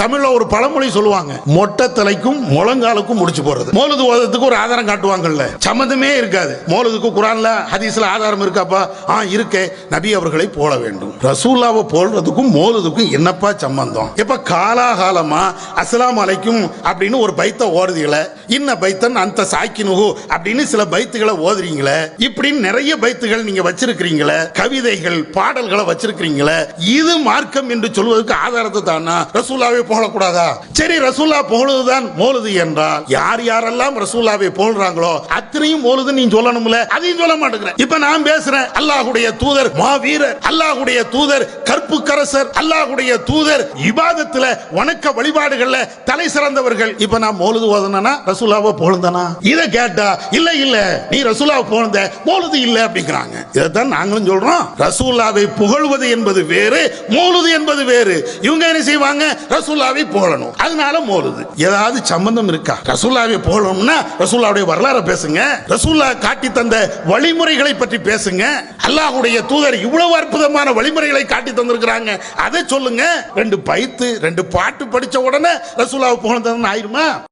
தமிழ்ல ஒரு பழமொழி சொல்லுவாங்க மொட்டை தலைக்கும் முழங்காலுக்கும் முடிச்சு போறது. மோலது ஓதத்துக்கு ஒரு ஆதாரம் காட்டுவாங்கல்ல. சம்மந்தமே இருக்காது. மோலதுக்கு குரான்ல ஹதீஸ்ல ஆதாரம் இருக்காப்பா? ஆ இருக்கே. நபி அவர்களை போல வேண்டும். ரசூல்லாவை போடுறதுக்கும் மோலதுக்கும் என்னப்பா சம்பந்தம்? இப்ப காலாகாலமா அஸ்லாம் அலைக்கும் அப்படின்னு ஒரு பைத்த ஓடுதீங்களே? இன்ன பைத்தன் அந்த சாக்கினுகு அப்படின்னு சில பைத்துகளை ஓதுறீங்களே? இப்படின்னு நிறைய பைத்துகள் நீங்க வச்சிருக்கிறீங்களே? கவிதைகள் பாடல்களை வச்சிருக்கிறீங்களே? இது மார்க்கம் என்று சொல்வதற்கு ஆதாரத்தை தானா? ரசூல்லாவை புகழக்கூடாதா சரி ரசூல்லா புகழுதுதான் மோலுது என்றால் யார் யாரெல்லாம் ரசூல்லாவை புகழ்றாங்களோ அத்தனையும் மோலுது நீ சொல்லணும்ல? அதையும் சொல்ல மாட்டேங்கிறேன் இப்ப நான் பேசுறேன். அல்லாஹுடைய தூதர் மாவீரர் அல்லாஹுடைய தூதர் கற்பு கரசர் தூதர் இபாதத்துல வணக்க வழிபாடுகள்ல தலை சிறந்தவர்கள். இப்ப நான் மோலுது ஓதனா ரசூலாவை புகழ்ந்தனா இதை கேட்டா இல்ல இல்ல நீ ரசூல்லாவை புகழ்ந்த மோலுது இல்ல அப்படிங்கிறாங்க. இதைத்தான் நாங்களும் சொல்றோம். ரசூல்லாவை புகழ்வது என்பது வேறு மோலுது என்பது வேறு. இவங்க என்ன செய்வாங்க? ரசூல்லாவை போகணும் அதனால மோலுது ஏதாவது சம்பந்தம் இருக்கா? ரசூல்லாவை போகணும்னா ரசூல்லாவுடைய வரலாறை பேசுங்க. ரசூல்லா காட்டி தந்த வழிமுறைகளை பற்றி பேசுங்க. அல்லாஹுடைய தூதர் இவ்வளவு அற்புதமான வழிமுறைகளை காட்டி தந்திருக்கிறாங்க. அதை சொல்லுங்க. ரெண்டு பைத்து ரெண்டு பாட்டு படிச்ச உடனே ரசூல்லாவை போகணும் ஆயிருமா?